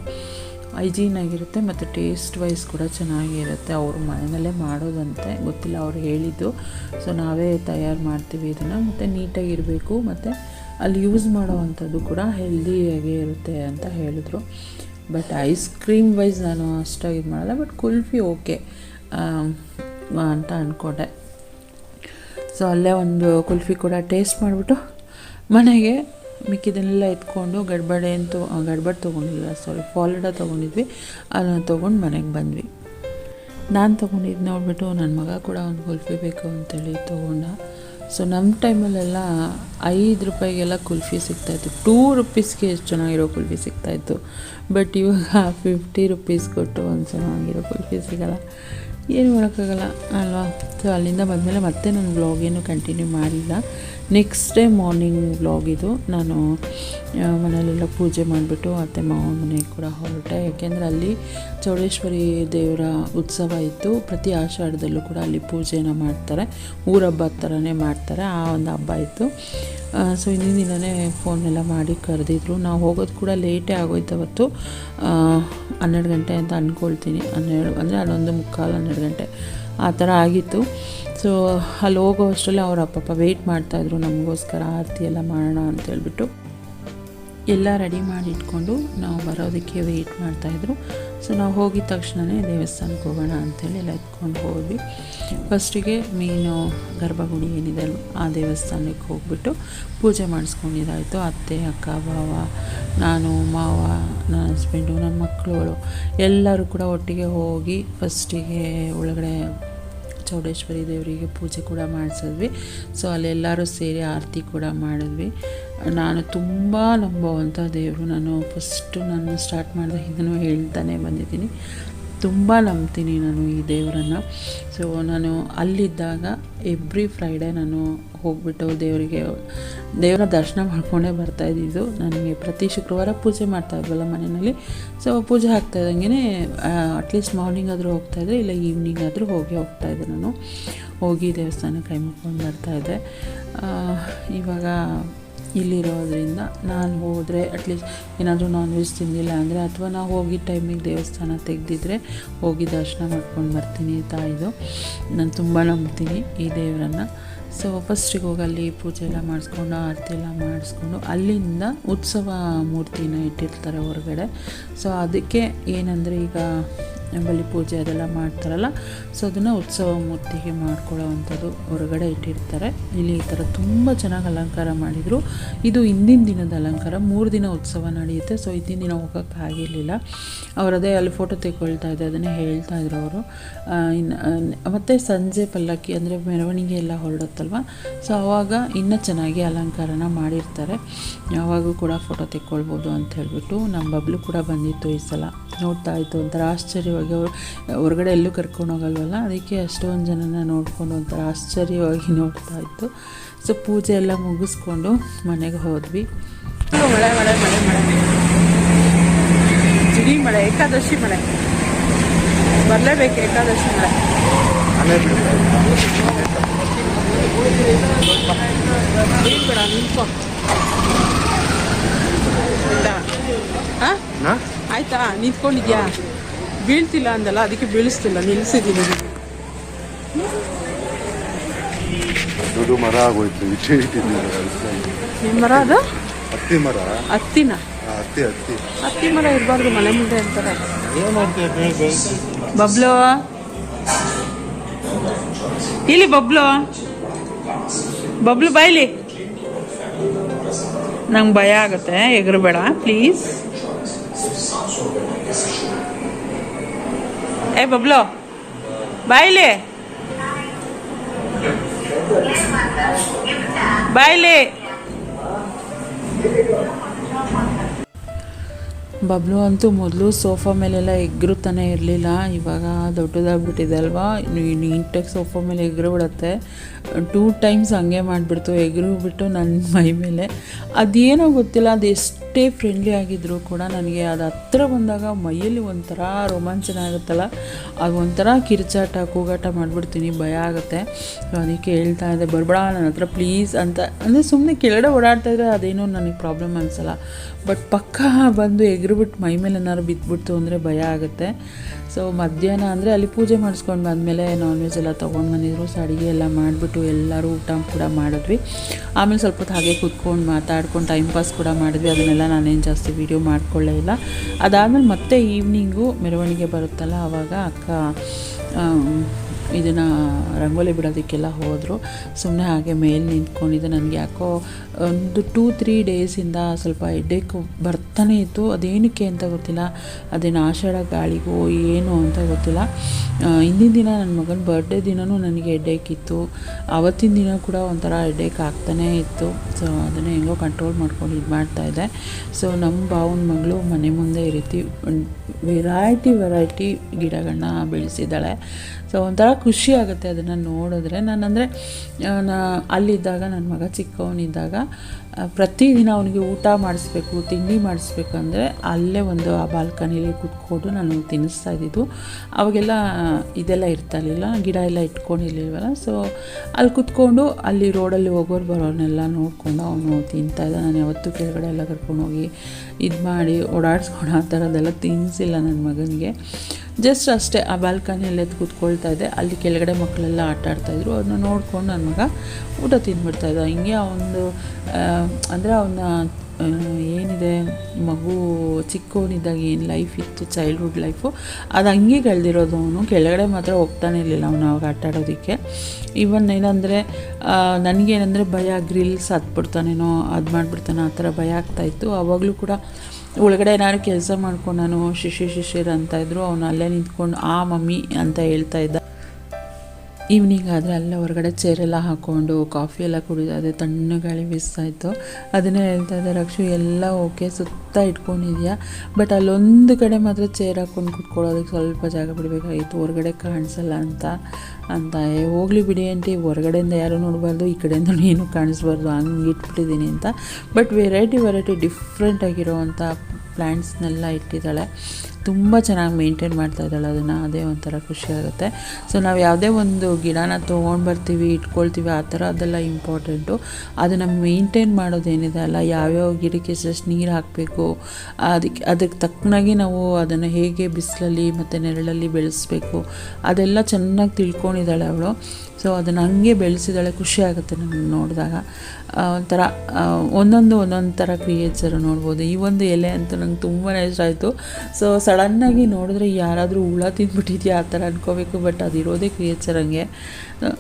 ಹೈಜೀನ್ ಆಗಿರುತ್ತೆ ಮತ್ತು ಟೇಸ್ಟ್ ವೈಸ್ ಕೂಡ ಚೆನ್ನಾಗಿರುತ್ತೆ. ಅವರು ಮನೆಯಲ್ಲೇ ಮಾಡೋದಂತೆ. ಗೊತ್ತಿಲ್ಲ ಅವ್ರು ಹೇಳಿದ್ದು. ಸೊ, ನಾವೇ ತಯಾರು ಮಾಡ್ತೀವಿ ಇದನ್ನು. ಮತ್ತು ನೀಟಾಗಿರಬೇಕು. ಮತ್ತು ಅಲ್ಲಿ ಯೂಸ್ ಮಾಡೋವಂಥದ್ದು ಕೂಡ ಹೆಲ್ದಿಯಾಗೇ ಇರುತ್ತೆ ಅಂತ ಹೇಳಿದ್ರು. ಬಟ್ ಐಸ್ ಕ್ರೀಮ್ ವೈಸ್ ನಾನು ಅಷ್ಟಾಗಿ ಇದು ಮಾಡಲ್ಲ. ಬಟ್ ಕುಲ್ಫಿ ಓಕೆ ಅಂತ ಅಂದ್ಕೊಂಡೆ ಸೊ, ಅಲ್ಲೇ ಒಂದು ಕುಲ್ಫಿ ಕೂಡ ಟೇಸ್ಟ್ ಮಾಡಿಬಿಟ್ಟು ಮನೆಗೆ ಮಿಕ್ಕಿದನ್ನೆಲ್ಲ ಎತ್ಕೊಂಡು ಗಡ್ಬಡೆ ಅಂತೂ ಗಡ್ಬಡ್ ತೊಗೊಂಡಿಲ್ಲ ಸಾರಿ ಫಾಲಡ ತೊಗೊಂಡಿದ್ವಿ. ಅದನ್ನು ತೊಗೊಂಡು ಮನೆಗೆ ಬಂದ್ವಿ. ನಾನು ತೊಗೊಂಡಿದ್ದು ನೋಡಿಬಿಟ್ಟು ನನ್ನ ಮಗ ಕೂಡ ಒಂದು ಕುಲ್ಫಿ ಬೇಕು ಅಂತೇಳಿ ತೊಗೊಂಡ. ಸೊ ನಮ್ಮ ಟೈಮಲ್ಲೆಲ್ಲ ಐದು ರೂಪಾಯಿಗೆಲ್ಲ ಕುಲ್ಫಿ ಸಿಗ್ತಾಯಿತ್ತು ಟೂ ರುಪೀಸ್ಗೆ ಎಷ್ಟು ಚೆನ್ನಾಗಿರೋ ಕುಲ್ಫಿ ಸಿಗ್ತಾಯಿತ್ತು ಬಟ್ ಇವಾಗ ಫಿಫ್ಟಿ ರುಪೀಸ್ ಕೊಟ್ಟು ಒಂದು ಚೆನ್ನಾಗಿರೋ ಕುಲ್ಫಿ ಸಿಗಲ್ಲ. ಏನು ಮಾಡೋಕ್ಕಾಗಲ್ಲ, ಅಲ್ವಾ? ಸೊ ಅಲ್ಲಿಂದ ಬಂದಮೇಲೆ ಮತ್ತೆ ನಾನು ಬ್ಲಾಗ್ ಏನು ಕಂಟಿನ್ಯೂ ಮಾಡಿಲ್ಲ. ನೆಕ್ಸ್ಟ್ ಡೇ ಮಾರ್ನಿಂಗ್ ಬ್ಲಾಗ್ ಇದು. ನಾನು ಮನೆಯಲ್ಲೆಲ್ಲ ಪೂಜೆ ಮಾಡಿಬಿಟ್ಟು ಅತ್ತೆ, ಮಾವ ಮನೆಗೆ ಕೂಡ ಹೊರಟೆ. ಯಾಕೆಂದರೆ ಅಲ್ಲಿ ಚೌಡೇಶ್ವರಿ ದೇವರ ಉತ್ಸವ ಇತ್ತು. ಪ್ರತಿ ಆಷಾಢದಲ್ಲೂ ಕೂಡ ಅಲ್ಲಿ ಪೂಜೆನ ಮಾಡ್ತಾರೆ. ಊರ ಹಬ್ಬದ ಥರನೇ ಮಾಡ್ತಾರೆ. ಆ ಒಂದು ಹಬ್ಬ ಇತ್ತು. ಸೊ ಹಿಂದಿನ ದಿನವೇ ಫೋನೆಲ್ಲ ಮಾಡಿ ಕರೆದಿದ್ರು. ನಾವು ಹೋಗೋದು ಕೂಡ ಲೇಟೇ ಆಗೋಯ್ತು ಅವತ್ತು. ಹನ್ನೆರಡು ಗಂಟೆ ಅಂತ ಅಂದ್ಕೊಳ್ತೀನಿ ಹನ್ನೆರಡು, ಅಂದರೆ ಅದೊಂದು ಮುಕ್ಕಾಲು ಹನ್ನೆರಡು ಗಂಟೆ. ಆ ಥರ ಆಗಿತ್ತು. ಸೊ, ಅಲ್ಲಿ ಹೋಗೋ ಅಷ್ಟರಲ್ಲಿ ಅವ್ರ ಅಪ್ಪಪ್ಪ ವೆಯ್ಟ್ ಮಾಡ್ತಾಯಿದ್ರು ನಮಗೋಸ್ಕರ ಆರತಿ ಎಲ್ಲ ಮಾಡೋಣ ಅಂತ ಹೇಳ್ಬಿಟ್ಟು. ಎಲ್ಲ ರೆಡಿ ಮಾಡಿ ಇಟ್ಕೊಂಡು ನಾವು ಬರೋದಕ್ಕೆ ವೆಯ್ಟ್ ಮಾಡ್ತಾಯಿದ್ರು ಸೊ ನಾವು ಹೋಗಿದ ತಕ್ಷಣವೇ ದೇವಸ್ಥಾನಕ್ಕೆ ಹೋಗೋಣ ಅಂಥೇಳಿ ಎಲ್ಲ ಎತ್ಕೊಂಡು ಹೋದ್ವಿ. ಫಸ್ಟಿಗೆ ಮೀನು, ಗರ್ಭಗುಡಿ ಏನಿದೆ ಆ ದೇವಸ್ಥಾನಕ್ಕೆ ಹೋಗ್ಬಿಟ್ಟು ಪೂಜೆ ಮಾಡಿಸ್ಕೊಂಡಿದ್ದಾಯಿತು. ಅತ್ತೆ, ಅಕ್ಕ, ಭಾವ, ನಾನು, ಮಾವ, ನನ್ನ ಹಸ್ಬೆಂಡು ನನ್ನ ಮಕ್ಕಳುಗಳು ಎಲ್ಲರೂ ಕೂಡ ಒಟ್ಟಿಗೆ ಹೋಗಿ ಫಸ್ಟಿಗೆ ಒಳಗಡೆ ಚೌಡೇಶ್ವರಿ ದೇವರಿಗೆ ಪೂಜೆ ಕೂಡ ಮಾಡಿಸಿದ್ವಿ. ಸೊ ಅಲ್ಲೆಲ್ಲರೂ ಸೇರಿ ಆರತಿ ಕೂಡ ಮಾಡಿದ್ವಿ. ನಾನು ತುಂಬ ನಂಬುವಂಥ ದೇವರು. ನಾನು ಫಸ್ಟು ನಾನು ಸ್ಟಾರ್ಟ್ ಮಾಡಿದ ಇದನ್ನು ಹೇಳ್ತಾನೆ ಬಂದಿದ್ದೀನಿ. ತುಂಬ ನಂಬ್ತೀನಿ ನಾನು ಈ ದೇವರನ್ನು. ಸೊ ನಾನು ಅಲ್ಲಿದ್ದಾಗ ಎವ್ರಿ ಫ್ರೈಡೇ ನಾನು ಹೋಗ್ಬಿಟ್ಟು ದೇವರಿಗೆ, ದೇವರ ದರ್ಶನ ಮಾಡ್ಕೊಂಡೇ ಬರ್ತಾ ಇದ್ದಿದ್ದು. ನನಗೆ ಪ್ರತಿ ಶುಕ್ರವಾರ ಪೂಜೆ ಮಾಡ್ತಾ ಇದ್ವಲ್ಲ ಮನೆಯಲ್ಲಿ. ಸೊ ಪೂಜೆ ಆಗ್ತಾ ಇದ್ದಂಗೆ ಅಟ್ಲೀಸ್ಟ್ ಮಾರ್ನಿಂಗ್ ಆದರೂ ಹೋಗ್ತಾಯಿದ್ದೆ ಇಲ್ಲ ಈವ್ನಿಂಗ್ ಆದರೂ ಹೋಗಿ ಹೋಗ್ತಾಯಿದ್ದೆ ನಾನು. ಹೋಗಿ ದೇವಸ್ಥಾನ ಕೈ ಮುಕ್ಕೊಂಡು ಬರ್ತಾಯಿದ್ದೆ ಇವಾಗ ಇಲ್ಲಿರೋದ್ರಿಂದ ನಾನು ಹೋದರೆ ಅಟ್ಲೀಸ್ಟ್ ಏನಾದರೂ ನಾನ್ ವೆಜ್ ತಿಂದಿಲ್ಲ ಅಂದರೆ ಅಥವಾ ನಾವು ಹೋಗಿದ್ದ ಟೈಮಿಗೆ ದೇವಸ್ಥಾನ ತೆಗೆದಿದ್ರೆ ಹೋಗಿ ದರ್ಶನ ಮಾಡ್ಕೊಂಡು ಬರ್ತೀನಿ ತಾಯಿದು ನಾನು ತುಂಬ ನಂಬ್ತೀನಿ ಈ ದೇವರನ್ನು. ಸೊ ಫಸ್ಟಿಗೆ ಹೋಗಿ ಅಲ್ಲಿ ಪೂಜೆ ಎಲ್ಲ ಮಾಡಿಸ್ಕೊಂಡು, ಆರತಿ ಎಲ್ಲ ಮಾಡಿಸ್ಕೊಂಡು ಅಲ್ಲಿಂದ ಉತ್ಸವ ಮೂರ್ತಿನ ಇಟ್ಟಿರ್ತಾರೆ ಹೊರಗಡೆ. ಸೊ ಅದಕ್ಕೆ ಏನಂದರೆ ಈಗ ಬಲಿ ಪೂಜೆ ಅದೆಲ್ಲ ಮಾಡ್ತಾರಲ್ಲ. ಸೊ ಅದನ್ನು ಉತ್ಸವ ಮೂರ್ತಿಗೆ ಮಾಡ್ಕೊಳ್ಳೋ ಅಂಥದ್ದು ಹೊರಗಡೆ ಇಟ್ಟಿರ್ತಾರೆ. ಇಲ್ಲಿ ಈ ಥರ ತುಂಬ ಚೆನ್ನಾಗಿ ಅಲಂಕಾರ ಮಾಡಿದರು. ಇದು ಹಿಂದಿನ ದಿನದ ಅಲಂಕಾರ. ಮೂರು ದಿನ ಉತ್ಸವ ನಡೆಯುತ್ತೆ. ಸೊ ಹಿಂದಿನ ದಿನ ಹೋಗೋಕ್ಕಾಗಿರಲಿಲ್ಲ ಅವರದೇ ಅಲ್ಲಿ ಫೋಟೋ ತೆಗೊಳ್ತಾ ಇದ್ದೆ ಅದನ್ನೇ ಹೇಳ್ತಾ ಇದ್ರು ಅವರು. ಇನ್ನು ಮತ್ತು ಸಂಜೆ ಪಲ್ಲಕ್ಕಿ ಅಂದರೆ ಮೆರವಣಿಗೆ ಎಲ್ಲ ಹೊರಡುತ್ತಲ್ವ? ಸೊ ಆವಾಗ ಇನ್ನೂ ಚೆನ್ನಾಗಿ ಅಲಂಕಾರನ ಮಾಡಿರ್ತಾರೆ. ಯಾವಾಗೂ ಕೂಡ ಫೋಟೋ ತೆಕ್ಕೊಳ್ಬೋದು ಅಂತ ಹೇಳ್ಬಿಟ್ಟು ನಮ್ಮ ಬಬ್ಲು ಕೂಡ ಬಂದಿತ್ತು ಈ ಸಲ. ನೋಡ್ತಾ ಇತ್ತು ಒಂಥರ ಆಶ್ಚರ್ಯವಾಗಿ ಅವ್ರು ಹೊರಗಡೆ ಎಲ್ಲೂ ಕರ್ಕೊಂಡು ಹೋಗಲ್ವಲ್ಲ? ಅದಕ್ಕೆ ಅಷ್ಟೊಂದು ಜನನ ನೋಡಿಕೊಂಡು ಒಂಥರ ಆಶ್ಚರ್ಯವಾಗಿ ನೋಡ್ತಾ ಇತ್ತು. ಸೊ ಪೂಜೆ ಎಲ್ಲ ಮುಗಿಸ್ಕೊಂಡು ಮನೆಗೆ ಹೋದ್ವಿ. ಮಳೆ ಮಳೆ ಮಳೆ ಮಳೆ. ಜಿಡಿ ಮಳೆ ಏಕಾದಶಿ ಮಳೆ. ಬರಲೇಬೇಕು ಏಕಾದಶಿ ಮಳೆ. ಬೇಡ. ನಿಂತ್ಕೊ ಆಯ್ತಾ? ನಿಂತ್ಕೊಂಡಿದ್ಯಾ? ಬೀಳ್ತಿಲ್ಲ ಅಂದಲ್ಲ ಅದಕ್ಕೆ ಬೀಳಿಸ್ತಿಲ್ಲ ನಿಲ್ಸಿದ್ದೀನಿ. ದೊಡ್ಡ ಮರ ಆಗೋಯ್ತು ವಿಷಯ ಇಟ್ಟಿದ್ದೀನಿ ನಿಮ್ಮ ಮರ ಅದು? ಹತ್ತಿ ಮರ. ಹತ್ತಿನ? ಹತ್ತಿ ಹತ್ತಿ. ಹತ್ತಿ ಮರ ಇರಬಾರ್ದು ಮನೆ ಮುಂದೆ ಅಂತಾರೆ. ಏನ್ ಬಬ್ಲು? ಇಲ್ಲಿ ಬಬ್ಲು. ಬಬ್ಲು ಬಾಯ್ಲಿ ನಂಗೆ ಭಯ ಆಗುತ್ತೆ ಎಗರು ಬೇಡ ಪ್ಲೀಸ್ ಏ, ಬಬ್ಲು. ಬಾಯ್ಲಿ. ಬಾಯ್ಲಿ. ಬಬ್ಲು ಅಂತೂ ಮೊದಲು ಸೋಫಾ ಮೇಲೆಲ್ಲ ಎಗ್ರುತ್ತಾನೆ ಇರಲಿಲ್ಲ, ಇವಾಗ ದೊಡ್ಡದಾಗ್ಬಿಟ್ಟಿದೆ ಅಲ್ವಾ? ನೀಟಾಗಿ ಸೋಫಾ ಮೇಲೆ ಎಗ್ರು ಬಿಡುತ್ತೆ ಟೂ ಟೈಮ್ಸ್ ಹಂಗೆ ಮಾಡಿಬಿಡ್ತು ಎಗ್ರು ಬಿಟ್ಟು ನನ್ನ ಮೈ ಮೇಲೆ. ಅದೇನೋ ಗೊತ್ತಿಲ್ಲ, ಅದು ಎಷ್ಟೇ ಫ್ರೆಂಡ್ಲಿ ಆಗಿದ್ದರೂ ಕೂಡ ನನಗೆ ಅದು ಹತ್ರ ಬಂದಾಗ ಮೈಯಲ್ಲಿ ಒಂಥರ ರೋಮಾಂಚನ ಆಗುತ್ತಲ್ಲ? ಅದು ಒಂಥರ ಕಿರ್ಚಾಟ, ಕೂಗಾಟ ಮಾಡಿಬಿಡ್ತೀನಿ, ಭಯ ಆಗುತ್ತೆ. ಸೊ ಅದಕ್ಕೆ ಹೇಳ್ತಾ ಇದ್ದೆ, ಬರಬೇಡ ನನ್ನ ಹತ್ರ ಪ್ಲೀಸ್ ಅಂತ. ಅಂದರೆ ಸುಮ್ಮನೆ ಕೆಳಗಡೆ ಓಡಾಡ್ತಾ ಇದ್ರೆ ಅದೇನೋ ನನಗೆ ಪ್ರಾಬ್ಲಮ್ ಅನಿಸಲ್ಲ. ಬಟ್ ಪಕ್ಕ ಬಂದು ಎಗ್ರಿಬಿಟ್ಟು ಮೈ ಮೇಲೆ ಏನಾದ್ರು ಬಿದ್ದುಬಿಡ್ತು ಅಂದರೆ ಭಯ ಆಗುತ್ತೆ. ಸೊ ಮಧ್ಯಾಹ್ನ ಅಂದರೆ ಅಲ್ಲಿ ಪೂಜೆ ಮಾಡಿಸ್ಕೊಂಡು ಬಂದಮೇಲೆ ನಾನ್ ವೆಜ್ ಎಲ್ಲ ತೊಗೊಂಡು ಬಂದಿದ್ರು. ಸೊ ಅಡುಗೆ ಎಲ್ಲ ಮಾಡಿಬಿಟ್ಟು ಎಲ್ಲರೂ ಊಟ ಕೂಡ ಮಾಡಿದ್ವಿ. ಆಮೇಲೆ ಸ್ವಲ್ಪ ಹೊತ್ತು ಹಾಗೆ ಕೂತ್ಕೊಂಡು ಮಾತಾಡ್ಕೊಂಡು ಟೈಮ್ ಪಾಸ್ ಕೂಡ ಮಾಡಿದ್ವಿ. ಅದನ್ನೆಲ್ಲ ನಾನೇನು ಜಾಸ್ತಿ ವೀಡಿಯೋ ಮಾಡ್ಕೊಳ್ಳೇ ಇಲ್ಲ. ಅದಾದಮೇಲೆ ಮತ್ತೆ ಈವ್ನಿಂಗು ಮೆರವಣಿಗೆ ಬರುತ್ತಲ್ಲ ಆವಾಗ ಅಕ್ಕ ಇದನ್ನು ರಂಗೋಲಿ ಬಿಡೋದಕ್ಕೆಲ್ಲ ಹೋದರು. ಸುಮ್ಮನೆ ಹಾಗೆ ಮೇಲೆ ನಿಂತ್ಕೊಂಡಿದ್ದೆ. ನನಗೆ ಯಾಕೋ ಒಂದು ಟೂ ತ್ರೀ ಡೇಸಿಂದ ಸ್ವಲ್ಪ ಹೆಡ್ಡೇಕ್ ಬರ್ತಾನೆ ಇತ್ತು. ಅದೇನಕ್ಕೆ ಅಂತ ಗೊತ್ತಿಲ್ಲ. ಅದೇನು ಆಷಾಢ ಗಾಳಿಗೋ ಏನು ಅಂತ ಗೊತ್ತಿಲ್ಲ. ಹಿಂದಿನ ದಿನ ನನ್ನ ಮಗನ ಬರ್ಡೇ ದಿನವೂ ನನಗೆ ಹೆಡ್ಡೇಕ್ ಇತ್ತು. ಆವತ್ತಿನ ದಿನ ಕೂಡ ಒಂಥರ ಹೆಡ್ಡೇಕ್ ಆಗ್ತಾನೇ ಇತ್ತು. ಸೊ ಅದನ್ನು ಹೆಂಗೋ ಕಂಟ್ರೋಲ್ ಮಾಡ್ಕೊಂಡು ಇದು ಮಾಡ್ತಾಯಿದ್ದೆ ಸೊ ನಮ್ಮ ಬಾವನ ಮಗಳು ಮನೆ ಮುಂದೆ ಈ ರೀತಿ ವೆರೈಟಿ ವೆರೈಟಿ ಗಿಡಗಳನ್ನ ಬೆಳೆಸಿದ್ದಾಳೆ. ಸೊ ಒಂಥರ ಖುಷಿ ಆಗುತ್ತೆ ಅದನ್ನು ನೋಡಿದ್ರೆ. ನಾನಂದರೆ ನಾ ಅಲ್ಲಿದ್ದಾಗ ನನ್ನ ಮಗ ಚಿಕ್ಕವನಿದ್ದಾಗ ಪ್ರತಿದಿನ ಅವನಿಗೆ ಊಟ ಮಾಡಿಸ್ಬೇಕು, ತಿಂಡಿ ಮಾಡಿಸ್ಬೇಕು ಅಂದರೆ ಅಲ್ಲೇ ಒಂದು ಆ ಬಾಲ್ಕನಿಲಿ ಕೂತ್ಕೊಂಡು ನಾನು ತಿನ್ನಿಸ್ತಾ ಇದ್ದಿದ್ದು. ಅವಾಗೆಲ್ಲ ಇದೆಲ್ಲ ಇರ್ತಾ ಇರಲಿಲ್ಲ, ಗಿಡ ಎಲ್ಲ ಇಟ್ಕೊಂಡಿರ್ಲಿಲ್ವಲ್ಲ? ಸೊ ಅಲ್ಲಿ ಕೂತ್ಕೊಂಡು ಅಲ್ಲಿ ರೋಡಲ್ಲಿ ಹೋಗೋರು ಬರೋನೆಲ್ಲ ನೋಡಿಕೊಂಡು ಅವನು ತಿಂತಾ ಇದ್ದ. ನಾನು ಯಾವತ್ತೂ ಕೆಳಗಡೆ ಎಲ್ಲ ಕರ್ಕೊಂಡೋಗಿ ಇದು ಮಾಡಿ ಓಡಾಡಿಸ್ಕೊಂಡು ಆ ಥರದ್ದೆಲ್ಲ ತಿನ್ನಿಸಿಲ್ಲ ನನ್ನ ಮಗನಿಗೆ. ಜಸ್ಟ್ ಅಷ್ಟೇ ಆ ಬಾಲ್ಕನಿಯಲ್ಲಿ ಎದ್ದು ಕೂತ್ಕೊಳ್ತಾ ಇದ್ದೆ. ಅಲ್ಲಿ ಕೆಳಗಡೆ ಮಕ್ಕಳೆಲ್ಲ ಆಟ ಆಡ್ತಾಯಿದ್ರು ಅದನ್ನ ನೋಡ್ಕೊಂಡು ನನ್ನ ಮಗ ಊಟ ತಿಂದ್ಬಿಡ್ತಾಯಿದ್ದ ಹಿಂಗೆ ಅವನು ಅಂದರೆ ಅವನ ಏನಿದೆ, ಮಗು ಚಿಕ್ಕವನಿದ್ದಾಗ ಏನು ಲೈಫ್ ಇತ್ತು ಚೈಲ್ಡ್ಹುಡ್ ಲೈಫು ಅದು ಹಂಗೆ ಕಳೆದಿರೋದು ಅವನು. ಕೆಳಗಡೆ ಮಾತ್ರ ಹೋಗ್ತಾನೆ ಇರಲಿಲ್ಲ ಅವನು ಅವಾಗ ಆಟ ಆಡೋದಕ್ಕೆ. ಈವನ್ ಏನಂದರೆ ನನಗೇನಂದರೆ ಭಯ ಗ್ರಿಲ್ಸ್ ಹತ್ಬಿಡ್ತಾನೇನೋ ಅದು ಮಾಡಿಬಿಡ್ತಾನೆ, ಆ ಥರ ಭಯ ಆಗ್ತಾಯಿತ್ತು ಆವಾಗಲೂ ಕೂಡ ಒಳಗಡೆ ಏನಾದ್ರು ಕೆಲಸ ಮಾಡ್ಕೊಂಡು ನಾನು ಶಿಶಿರ್ ಶಿಶಿರ್ ಅಂತ ಇದ್ರು, ಅವನು ಅಲ್ಲೇ ನಿಂತ್ಕೊಂಡು, ಆ ಮಮ್ಮಿ ಅಂತ ಹೇಳ್ತಾ ಇದ್ದ. ಈವ್ನಿಂಗ್ ಆದರೆ ಅಲ್ಲೇ ಹೊರಗಡೆ ಚೇರೆಲ್ಲ ಹಾಕ್ಕೊಂಡು ಕಾಫಿ ಎಲ್ಲ ಕುಡಿದು, ಅದೇ ತಣ್ಣ ಗಾಳಿ ಬೀಸ್ತಾ ಇತ್ತು ಅದನ್ನೇ ಹೇಳ್ತಾ ಇದ್ದೆ, ರಕ್ಷು, ಎಲ್ಲ ಓಕೆ ಸುತ್ತ ಇಟ್ಕೊಂಡಿದ್ಯಾ? ಬಟ್ ಅಲ್ಲೊಂದು ಕಡೆ ಮಾತ್ರ ಚೇರ್ ಹಾಕ್ಕೊಂಡು ಕುತ್ಕೊಳ್ಳೋದಕ್ಕೆ ಸ್ವಲ್ಪ ಜಾಗ ಬಿಡಬೇಕಾಗಿತ್ತು. ಹೊರಗಡೆ ಕಾಣಿಸಲ್ಲ ಅಂತ ಅಂತ. ಹೋಗ್ಲಿ ಬಿಡಿ ಆಂಟಿ ಹೊರಗಡೆಯಿಂದ ಯಾರು ನೋಡಬಾರ್ದು, ಈ ಕಡೆಯಿಂದ ಏನು ಕಾಣಿಸ್ಬಾರ್ದು, ಹಂಗೆ ಇಟ್ಬಿಟ್ಟಿದ್ದೀನಿ ಅಂತ. ಬಟ್ ವೆರೈಟಿ ವೆರೈಟಿ ಡಿಫ್ರೆಂಟ್ ಆಗಿರೋವಂಥ ಪ್ಲ್ಯಾಂಟ್ಸ್ನೆಲ್ಲ ಇಟ್ಟಿದ್ದಾಳೆ. ತುಂಬ ಚೆನ್ನಾಗಿ ಮೇಂಟೈನ್ ಮಾಡ್ತಾ ಇದ್ದಾಳೆ, ಅದನ್ನು ಅದೇ ಒಂಥರ ಖುಷಿ ಆಗುತ್ತೆ. ಸೊ ನಾವು ಯಾವುದೇ ಒಂದು ಗಿಡನ ತೊಗೊಂಡು ಬರ್ತೀವಿ, ಇಟ್ಕೊಳ್ತೀವಿ, ಆ ಥರ ಅದೆಲ್ಲ ಇಂಪಾರ್ಟೆಂಟು ಅದನ್ನು ಮೇಂಟೈನ್ ಮಾಡೋದೇನಿದೆ ಅಲ್ಲ, ಯಾವ್ಯಾವ ಗಿಡಕ್ಕೆ ಜಸ್ಟ್ ನೀರು ಹಾಕಬೇಕು ಅದಕ್ಕೆ ಅದಕ್ಕೆ ತಕ್ಕನಾಗಿ ನಾವು ಅದನ್ನು ಹೇಗೆ ಬಿಸಿಲಲ್ಲಿ ಮತ್ತು ನೆರಳಲ್ಲಿ ಬೆಳೆಸಬೇಕು, ಅದೆಲ್ಲ ಚೆನ್ನಾಗಿ ತಿಳ್ಕೊಂಡಿದ್ದಾಳೆ ಅವಳು. ಸೊ ಅದನ್ನು ಹಂಗೆ ಬೆಳೆಸಿದಾಳೆ, ಖುಷಿ ಆಗುತ್ತೆ ನನಗೆ ನೋಡಿದಾಗ. ಒಂಥರ ಒಂದೊಂದು ಒಂದೊಂದು ಥರ ಕ್ರಿಯೇಚರ್ ನೋಡ್ಬೋದು. ಈ ಒಂದು ಎಲೆ ಅಂತೂ ನಂಗೆ ತುಂಬಾ ಇಷ್ಟ ಆಯಿತು. ಸೊ ಸಡನ್ನಾಗಿ ನೋಡಿದ್ರೆ ಯಾರಾದರೂ ಹುಳ ತಿಂದ್ಬಿಟ್ಟಿದ್ಯಾ ಆ ಥರ ಅನ್ಕೋಬೇಕು ಬಟ್ ಅದು ಇರೋದೇ ಕ್ರಿಯೇಚರ್ ಹಂಗೆ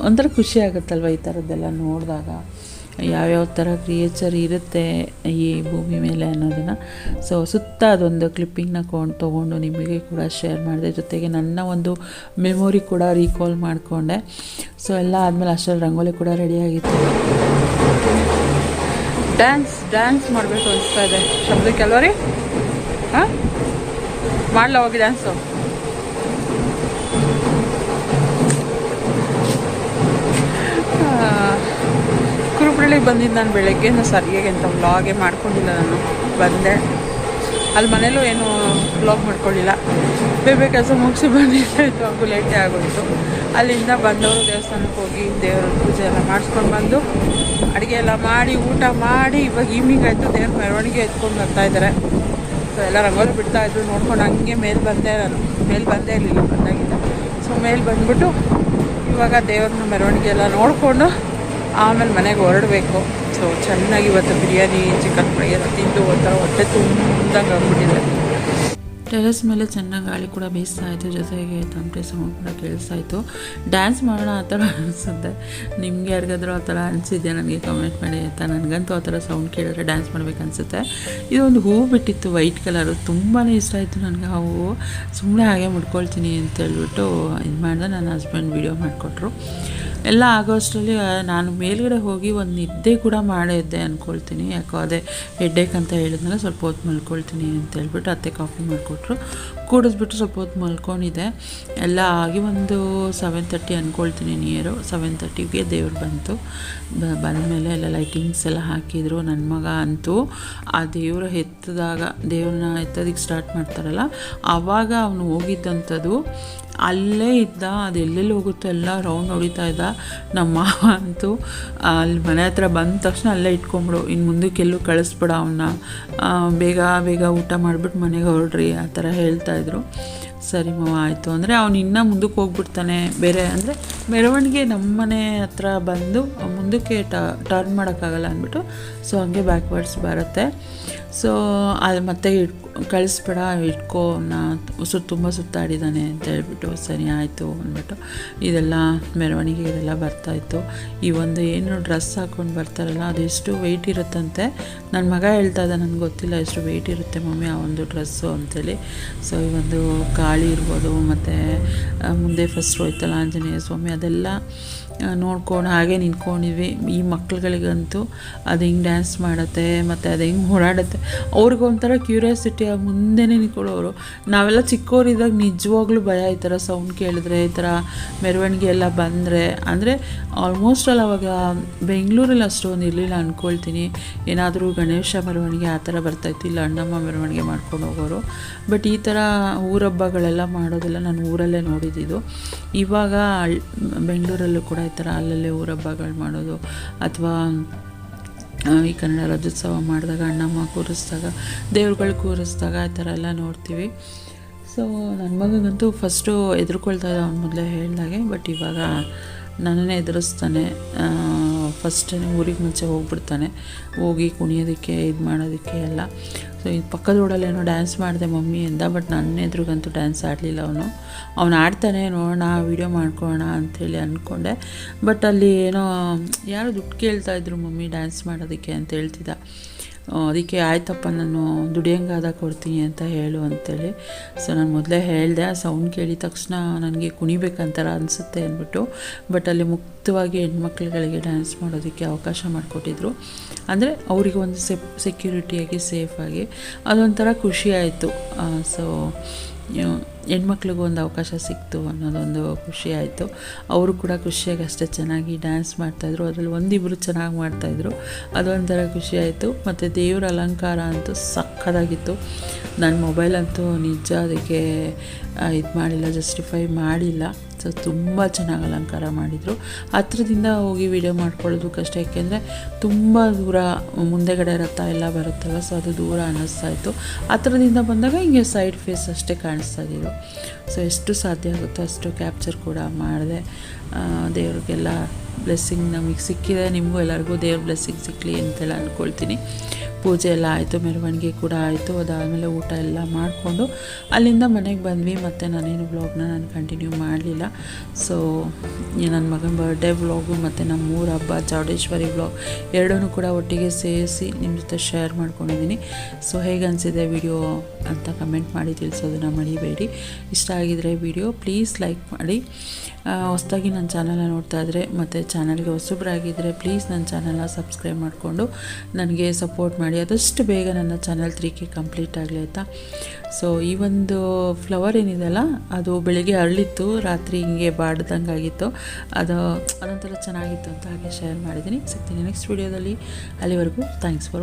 ಒಂಥರ ಖುಷಿ ಆಗುತ್ತಲ್ವ ಈ ಥರದ್ದೆಲ್ಲ ನೋಡಿದಾಗ? ಯಾವ್ಯಾವ ಥರ ಕ್ರಿಯೇಚರ್ ಇರುತ್ತೆ ಈ ಭೂಮಿ ಮೇಲೆ ಅನ್ನೋದನ್ನು. ಸೊ ಸುತ್ತ ಅದೊಂದು ಕ್ಲಿಪ್ಪಿಂಗ್ನ ಕೊಂಡು ತೊಗೊಂಡು ನಿಮಗೆ ಕೂಡ ಶೇರ್ ಮಾಡಿದೆ. ಜೊತೆಗೆ ನನ್ನ ಒಂದು ಮೆಮೊರಿ ಕೂಡ ರೀಕಾಲ್ ಮಾಡಿಕೊಂಡೆ. ಸೊ ಎಲ್ಲ ಆದಮೇಲೆ ಅಷ್ಟರಲ್ಲಿ ರಂಗೋಲಿ ಕೂಡ ರೆಡಿಯಾಗಿತ್ತು ಡ್ಯಾನ್ಸ್ ಡ್ಯಾನ್ಸ್ ಮಾಡಬೇಕು ಅನಿಸ್ತಾ ಇದೆ. ಶಬ್ದ ಕೆಲವರಿ ರೀ ಹಾಂ? ಮಾಡಲ ಹೋಗಿ ಡ್ಯಾನ್ಸು ಕುರುಪಳ್ಳಿಗೆ ಬಂದಿದ್ದು ನಾನು ಬೆಳಗ್ಗೆ ನಾನು ಸರಿಯಾಗಿ ಅಂತ ವ್ಲಾಗೇ ಮಾಡ್ಕೊಂಡಿಲ್ಲ ನಾನು. ಬಂದೆ. ಅಲ್ಲಿ ಮನೇಲೂ ಏನು ವ್ಲಾಗ್ ಮಾಡ್ಕೊಳ್ಳಿಲ್ಲ ಬೇರೆ ಕೆಲಸ ಮುಗಿಸಿ ಬಂದಿದ್ದಾಯಿತು, ಹಾಗೂ ಲೇಟೇ ಆಗೋಯಿತು. ಅಲ್ಲಿಂದ ಬಂದವರು ದೇವಸ್ಥಾನಕ್ಕೆ ಹೋಗಿ ದೇವ್ರ ಪೂಜೆ ಎಲ್ಲ ಮಾಡಿಸ್ಕೊಂಡು ಬಂದು, ಅಡುಗೆ ಎಲ್ಲ ಮಾಡಿ, ಊಟ ಮಾಡಿ, ಇವಾಗ ಈವ್ನಿಂಗ್ ಆಯಿತು, ದೇವ್ರ ಮೆರವಣಿಗೆ ಎತ್ಕೊಂಡು ಬರ್ತಾ ಇದ್ದಾರೆ. ಸೊ ಎಲ್ಲ ರಂಗೋಲಿ ಬಿಡ್ತಾ ಇದ್ರು, ನೋಡ್ಕೊಂಡು ಹಂಗೆ ಮೇಲೆ ಬಂದೆ ನಾನು. ಮೇಲೆ ಬಂದೇ ಇರಲಿಲ್ಲ ಬಂದಾಗಿದ್ದ ಸೊ ಮೇಲೆ ಬಂದ್ಬಿಟ್ಟು ಇವಾಗ ದೇವ್ರನ್ನ ಮೆರವಣಿಗೆ ಎಲ್ಲ ನೋಡಿಕೊಂಡು ಆಮೇಲೆ ಮನೆಗೆ ಹೊರಡಬೇಕು. ಸೊ ಚೆನ್ನಾಗಿ ಇವತ್ತು ಬಿರಿಯಾನಿ, ಚಿಕನ್ ಫ್ರೈ ಎಲ್ಲ ತಿಂದು ಒಂಥರ ಹೊಟ್ಟೆ ತುಂಬ್ದಂಗೆ ಆಗ್ಬಿಟ್ಟಿದೆ. ಟೆರೆಸ್ ಮೇಲೆ ಚೆನ್ನಾಗಿ ಗಾಳಿ ಕೂಡ ಬೀಸ್ತಾ ಇತ್ತು. ಜೊತೆಗೆ ತಂಪೆ ಸೌಂಡ್ ಕೂಡ ಕೇಳಿಸ್ತಾ ಇತ್ತು. ಡ್ಯಾನ್ಸ್ ಮಾಡೋಣ ಆ ಥರ ಅನಿಸುತ್ತೆ. ನಿಮಗೆ ಯಾರಿಗಾದ್ರೂ ಆ ಥರ ಅನಿಸಿದ್ಯಾ? ನನಗೆ ಕಮೆಂಟ್ ಮಾಡಿ ಅಂತ. ನನಗಂತೂ ಆ ಥರ ಸೌಂಡ್ ಕೇಳಿದ್ರೆ ಡ್ಯಾನ್ಸ್ ಮಾಡ್ಬೇಕು ಅನಿಸುತ್ತೆ. ಇದೊಂದು ಹೂವು ಬಿಟ್ಟಿತ್ತು ವೈಟ್ ಕಲರು ತುಂಬಾ ಇಷ್ಟ ಆಯಿತು ನನಗೆ ಆ ಹೂವು. ಸುಮ್ಮನೆ ಹಾಗೆ ಮುಡ್ಕೊಳ್ತೀನಿ ಅಂತ ಹೇಳ್ಬಿಟ್ಟು ಇದು ಮಾಡಿದೆ ನನ್ನ ಹಸ್ಬೆಂಡ್ ವೀಡಿಯೋ ಮಾಡಿಕೊಟ್ರು. ಎಲ್ಲ ಆಗೋಷ್ಟರಲ್ಲಿ ನಾನು ಮೇಲ್ಗಡೆ ಹೋಗಿ ಒಂದು ನಿದ್ದೆ ಕೂಡ ಮಾಡಿದ್ದೆ ಅಂದ್ಕೊಳ್ತೀನಿ ಯಾಕೋ ಅದೇ ಹೆಡ್ಡೇಕ್ ಅಂತ ಹೇಳಿದ್ನಲ್ಲ, ಸ್ವಲ್ಪ ಹೊತ್ತು ಮಲ್ಕೊಳ್ತೀನಿ ಅಂತ ಹೇಳ್ಬಿಟ್ಟು ಅತ್ತೆ ಕಾಫಿ ಮಾಡಿಕೊಟ್ರು. ಕೂಡಿಸ್ಬಿಟ್ಟು ಸ್ವಲ್ಪ ಹೊತ್ತು ಮಲ್ಕೊಂಡಿದ್ದೆ. ಎಲ್ಲ ಆಗಿ ಒಂದು ಸೆವೆನ್ ತರ್ಟಿ ಅಂದ್ಕೊಳ್ತೀನಿ ನಿಯರು ಸೆವೆನ್ ತರ್ಟಿಗೆ ದೇವ್ರು ಬಂತು. ಬಂದಮೇಲೆ ಎಲ್ಲ ಲೈಟಿಂಗ್ಸ್ ಎಲ್ಲ ಹಾಕಿದರು. ನನ್ನ ಮಗ ಅಂತೂ ಆ ದೇವ್ರ ಎತ್ತದಾಗ, ದೇವ್ರನ್ನ ಎತ್ತೋದಕ್ಕೆ ಸ್ಟಾರ್ಟ್ ಮಾಡ್ತಾರಲ್ಲ ಆವಾಗ ಅವನು ಹೋಗಿದ್ದಂಥದ್ದು ಅಲ್ಲೇ ಇದ್ದ, ಅದು ಎಲ್ಲೆಲ್ಲಿ ಹೋಗುತ್ತೋ ಎಲ್ಲ ರೌಂಡ್ ಹೊಡಿತಾ ಇದ್ದ. ನಮ್ಮ ಮಾವ ಅಂತೂ ಅಲ್ಲಿ ಮನೆ ಹತ್ರ ಬಂದ ತಕ್ಷಣ ಅಲ್ಲೇ ಇಟ್ಕೊಂಬಿಡು ಇನ್ನು ಮುಂದಕ್ಕೆಲ್ಲೂ ಕಳಿಸ್ಬೇಡ ಅವನ್ನ ಬೇಗ ಬೇಗ ಊಟ ಮಾಡಿಬಿಟ್ಟು ಮನೆಗೆ ಹೊರಡ್ರಿ, ಆ ಥರ ಹೇಳ್ತಾಯಿದ್ರು ಸರಿ ಮಾವ, ಆಯಿತು. ಅಂದರೆ ಅವನು ಇನ್ನೂ ಮುಂದಕ್ಕೆ ಹೋಗ್ಬಿಡ್ತಾನೆ. ಬೇರೆ, ಅಂದರೆ ಮೆರವಣಿಗೆ ನಮ್ಮ ಮನೆ ಹತ್ರ ಬಂದು ಮುಂದಕ್ಕೆ ಟರ್ನ್ ಮಾಡೋಕ್ಕಾಗಲ್ಲ ಅಂದ್ಬಿಟ್ಟು ಸೊ ಹಂಗೆ ಬ್ಯಾಕ್ವರ್ಡ್ಸ್ ಬರುತ್ತೆ. ಸೊ ಅದು ಮತ್ತೆ ಇಟ್ ಕಳಿಸ್ಬೇಡ ಇಟ್ಕೋ ನಾ ಸುತ್ತ ತುಂಬ ಸುತ್ತಾಡಿದ್ದಾನೆ ಅಂತ ಹೇಳ್ಬಿಟ್ಟು, ಸರಿ ಆಯಿತು ಅಂದ್ಬಿಟ್ಟು, ಇದೆಲ್ಲ ಮೆರವಣಿಗೆ ಇದೆಲ್ಲ ಬರ್ತಾಯಿತ್ತು ಈ ಒಂದು ಏನು ಡ್ರೆಸ್ ಹಾಕ್ಕೊಂಡು ಬರ್ತಾರಲ್ಲ, ಅದು ಎಷ್ಟು ವೆಯ್ಟ್ ಇರುತ್ತಂತೆ? ನನ್ನ ಮಗ ಹೇಳ್ತಾ ಇದ್ದ ನನಗೆ ಗೊತ್ತಿಲ್ಲ ಎಷ್ಟು ವೆಯ್ಟ್ ಇರುತ್ತೆ ಮಮ್ಮಿ ಆ ಒಂದು ಡ್ರೆಸ್ಸು ಅಂತೇಳಿ. ಸೊ ಈ ಒಂದು ಗಾಳಿ ಇರ್ಬೋದು, ಮತ್ತು ಮುಂದೆ ಫಸ್ಟ್ ಹೋಯ್ತಲ್ಲ ಆಂಜನೇಯ ಸ್ವಾಮಿ ಅದೆಲ್ಲ ನೋಡ್ಕೊಂಡು ಹಾಗೆ ನಿಂತ್ಕೊಂಡಿದ್ವಿ. ಈ ಮಕ್ಳುಗಳಿಗಂತೂ ಅದು ಹಿಂಗೆ ಡ್ಯಾನ್ಸ್ ಮಾಡುತ್ತೆ, ಮತ್ತು ಅದು ಹೆಂಗೆ ಓಡಾಡುತ್ತೆ. ಅವ್ರಿಗೊಂಥರ ಕ್ಯೂರಿಯಾಸಿಟಿ ಮುಂದೆನೇ ನಿಂತ್ಕೊಳ್ಳೋರು. ನಾವೆಲ್ಲ ಚಿಕ್ಕವರಿದ್ದಾಗ ನಿಜವಾಗ್ಲೂ ಭಯ ಈ ಥರ ಸೌಂಡ್ ಕೇಳಿದ್ರೆ, ಈ ಥರ ಮೆರವಣಿಗೆ ಎಲ್ಲ ಬಂದರೆ. ಅಂದರೆ ಆಲ್ಮೋಸ್ಟ್ ಅಲ್ಲಿ, ಅವಾಗ ಬೆಂಗಳೂರಲ್ಲಿ ಅಷ್ಟೊಂದು ಇರಲಿಲ್ಲ ಅಂದ್ಕೊಳ್ತೀನಿ ಏನಾದರೂ ಗಣೇಶ ಮೆರವಣಿಗೆ ಆ ಥರ ಬರ್ತಾಯಿತ್ತು ಇಲ್ಲ, ಅಣ್ಣಮ್ಮ ಮೆರವಣಿಗೆ ಮಾಡ್ಕೊಂಡು ಹೋಗೋರು. ಬಟ್ ಈ ಥರ ಊರಬ್ಬಗಳೆಲ್ಲ ಮಾಡೋದೆಲ್ಲ ನಾನು ಊರಲ್ಲೇ ನೋಡಿದ್ದಿದ್ದು ಇವಾಗ ಬೆಂಗಳೂರಲ್ಲೂ ಕೂಡ ಈ ಥರ ಅಲ್ಲಲ್ಲೇ ಊರಬ್ಬಗಳು ಮಾಡೋದು ಅಥವಾ ಈ ಕನ್ನಡ ರಾಜ್ಯೋತ್ಸವ ಮಾಡಿದಾಗ ಅಣ್ಣಮ್ಮ ಕೂರಿಸಿದಾಗ, ದೇವ್ರುಗಳು ಕೂರಿಸಿದಾಗ ಆ ಥರ ಎಲ್ಲ ನೋಡ್ತೀವಿ. ಸೊ ನನ್ನ ಮಗಂತೂ ಫಸ್ಟು ಎದುರ್ಕೊಳ್ತಾ ಇದ್ದ ಅವ್ನು ಮೊದಲೇ ಹೇಳಿದಾಗೆ ಬಟ್ ಇವಾಗ ನನ್ನನ್ನೇ ಎದುರಿಸ್ತಾನೆ ಫಸ್ಟ್ ಊರಿಗೆ ಮುಂಚೆ ಹೋಗ್ಬಿಡ್ತಾನೆ, ಹೋಗಿ ಕುಣಿಯೋದಕ್ಕೆ, ಇದು ಮಾಡೋದಕ್ಕೆ ಎಲ್ಲ. ಸೊ ಈ ಪಕ್ಕದ ರೋಡಲ್ಲೇನೋ ಡ್ಯಾನ್ಸ್ ಮಾಡಿದೆ ಮಮ್ಮಿ ಎಂದ ಬಟ್ ನನ್ನ ಎದುರಿಗಂತೂ ಡ್ಯಾನ್ಸ್ ಆಡಲಿಲ್ಲ ಅವನು. ಅವ್ನು ಆಡ್ತಾನೆ, ನೋಡೋಣ ವೀಡಿಯೋ ಮಾಡ್ಕೊಳ್ಳೋಣ ಅಂಥೇಳಿ ಅಂದ್ಕೊಂಡೆ ಬಟ್ ಅಲ್ಲಿ ಏನೋ, ಯಾರೋ ದುಡ್ಡು ಕೇಳ್ತಾ ಇದ್ರು ಮಮ್ಮಿ ಡ್ಯಾನ್ಸ್ ಮಾಡೋದಕ್ಕೆ ಅಂತ ಹೇಳ್ತಿದ್ದ. ಅದಕ್ಕೆ ಆಯ್ತಪ್ಪ, ನಾನು ದುಡಿಯಂಗಾದ ಕೊಡ್ತೀನಿ ಅಂತ ಹೇಳು ಅಂತೇಳಿ. ಸೊ ನಾನು ಮೊದಲೇ ಹೇಳಿದೆ, ಆ ಸೌಂಡ್ ಕೇಳಿದ ತಕ್ಷಣ ನನಗೆ ಕುಣಿಬೇಕಂತಾರ ಅನಿಸುತ್ತೆ ಅಂದ್ಬಿಟ್ಟು ಬಟ್ ಅಲ್ಲಿ ಮುಕ್ತವಾಗಿ ಹೆಣ್ಮಕ್ಳುಗಳಿಗೆ ಡ್ಯಾನ್ಸ್ ಮಾಡೋದಕ್ಕೆ ಅವಕಾಶ ಮಾಡಿಕೊಟ್ಟಿದ್ರು. ಅಂದರೆ ಅವರಿಗೆ ಒಂದು ಸೆಪ್ ಸೆಕ್ಯೂರಿಟಿಯಾಗಿ ಸೇಫಾಗಿ ಅದೊಂಥರ ಖುಷಿ ಆಯಿತು. ಸೊ ಹೆಣ್ಮಕ್ಳಿಗೂ ಒಂದು ಅವಕಾಶ ಸಿಕ್ತು ಅನ್ನೋದೊಂದು ಖುಷಿ ಆಯಿತು. ಅವರು ಕೂಡ ಖುಷಿಯಾಗಿ ಅಷ್ಟೇ ಚೆನ್ನಾಗಿ ಡ್ಯಾನ್ಸ್ ಮಾಡ್ತಾಯಿದ್ರು ಅದರಲ್ಲಿ ಒಂದಿಬ್ಬರು ಚೆನ್ನಾಗಿ ಮಾಡ್ತಾಯಿದ್ರು ಅದೊಂಥರ ಖುಷಿ ಆಯಿತು. ಮತ್ತು ದೇವ್ರ ಅಲಂಕಾರ ಅಂತೂ ಸಕ್ಕದಾಗಿತ್ತು ನನ್ನ ಮೊಬೈಲ್ ಅಂತೂ ನಿಜ ಅದಕ್ಕೆ ಇದು ಮಾಡಿಲ್ಲ ಜಸ್ಟಿಫೈ ಮಾಡಿಲ್ಲ. ಸೊ ತುಂಬ ಚೆನ್ನಾಗಿ ಅಲಂಕಾರ ಮಾಡಿದರು. ಹತ್ರದಿಂದ ಹೋಗಿ ವಿಡಿಯೋ ಮಾಡ್ಕೊಳ್ಳೋದು ಕಷ್ಟ, ಯಾಕೆಂದರೆ ತುಂಬ ದೂರ, ಮುಂದೆಗಡೆ ರಥ ಎಲ್ಲ ಬರುತ್ತಲ್ಲ ಸೊ ಅದು ದೂರ ಅನ್ನಿಸ್ತಾ ಇತ್ತು. ಹತ್ರದಿಂದ ಬಂದಾಗ ಹಿಂಗೆ ಸೈಡ್ ಫೇಸ್ ಅಷ್ಟೇ ಕಾಣಿಸ್ತಾ ಇದ್ದಿದ್ದು ಸೊ ಎಷ್ಟು ಸಾಧ್ಯ ಆಗುತ್ತೋ ಅಷ್ಟು ಕ್ಯಾಪ್ಚರ್ ಕೂಡ ಮಾಡಿದೆ. ದೇವ್ರಿಗೆಲ್ಲ ಬ್ಲೆಸ್ಸಿಂಗ್ ನಮಗೆ ಸಿಕ್ಕಿದೆ. ನಿಮಗೂ ಎಲ್ಲರಿಗೂ ದೇವ್ರ ಬ್ಲೆಸ್ಸಿಂಗ್ ಸಿಕ್ಕಲಿ ಅಂತೆಲ್ಲ ಅಂದ್ಕೊಳ್ತೀನಿ ಪೂಜೆ ಎಲ್ಲ ಆಯಿತು, ಮೆರವಣಿಗೆ ಕೂಡ ಆಯಿತು. ಅದಾದಮೇಲೆ ಊಟ ಎಲ್ಲ ಮಾಡಿಕೊಂಡು ಅಲ್ಲಿಂದ ಮನೆಗೆ ಬಂದ್ವಿ. ಮತ್ತು ನಾನೇನು ವ್ಲಾಗ್ನ ನಾನು ಕಂಟಿನ್ಯೂ ಮಾಡಲಿಲ್ಲ. ಸೊ ನನ್ನ ಮಗನ ಬರ್ಡೇ ವ್ಲಾಗು ಮತ್ತು ನಮ್ಮ ಊರ ಹಬ್ಬ ಚೌಡೇಶ್ವರಿ ವ್ಲಾಗ್ ಎರಡೂ ಕೂಡ ಒಟ್ಟಿಗೆ ಸೇರಿಸಿ ನಿಮ್ಮ ಜೊತೆ ಶೇರ್ ಮಾಡ್ಕೊಂಡಿದ್ದೀನಿ. ಸೊ ಹೇಗೆ ಅನಿಸಿದೆ ವಿಡಿಯೋ ಅಂತ ಕಮೆಂಟ್ ಮಾಡಿ ತಿಳಿಸೋದನ್ನು ಮರಿಬೇಡಿ. ಇಷ್ಟ ಆಗಿದರೆ ವಿಡಿಯೋ ಪ್ಲೀಸ್ ಲೈಕ್ ಮಾಡಿ. ಹೊಸದಾಗಿ ನನ್ನ ಚಾನಲ್ನ ನೋಡ್ತಾ ಇದ್ದರೆ ಮತ್ತು ಚಾನಲ್ಗೆ ಹೊಸಬ್ರಾಗಿದ್ದರೆ ಪ್ಲೀಸ್ ನನ್ನ ಚಾನಲ್ನ ಸಬ್ಸ್ಕ್ರೈಬ್ ಮಾಡಿಕೊಂಡು, ನನಗೆ ಸಪೋರ್ಟ್ ಮಾಡಿ, ಆದಷ್ಟು ಬೇಗ ನನ್ನ ಚಾನಲ್ ತ್ರೀ ಕೆ ಕಂಪ್ಲೀಟ್ ಆಗಲಿ ಆಯಿತಾ? ಸೊ ಈ ಒಂದು ಫ್ಲವರ್ ಏನಿದೆಯಲ್ಲ, ಅದು ಬೆಳಿಗ್ಗೆ ಅರಳಿತ್ತು, ರಾತ್ರಿ ಹಿಂಗೆ ಬಾಡ್ದಂಗೆ ಆಗಿತ್ತು. ಅದು ಅದೊಂಥರ ಚೆನ್ನಾಗಿತ್ತು ಅಂತ ಹಾಗೆ ಶೇರ್ ಮಾಡಿದ್ದೀನಿ. ಸಿಗ್ತೀನಿ ನೆಕ್ಸ್ಟ್ ವೀಡಿಯೋದಲ್ಲಿ ಅಲ್ಲಿವರೆಗೂ ಥ್ಯಾಂಕ್ಸ್ ಫಾರ್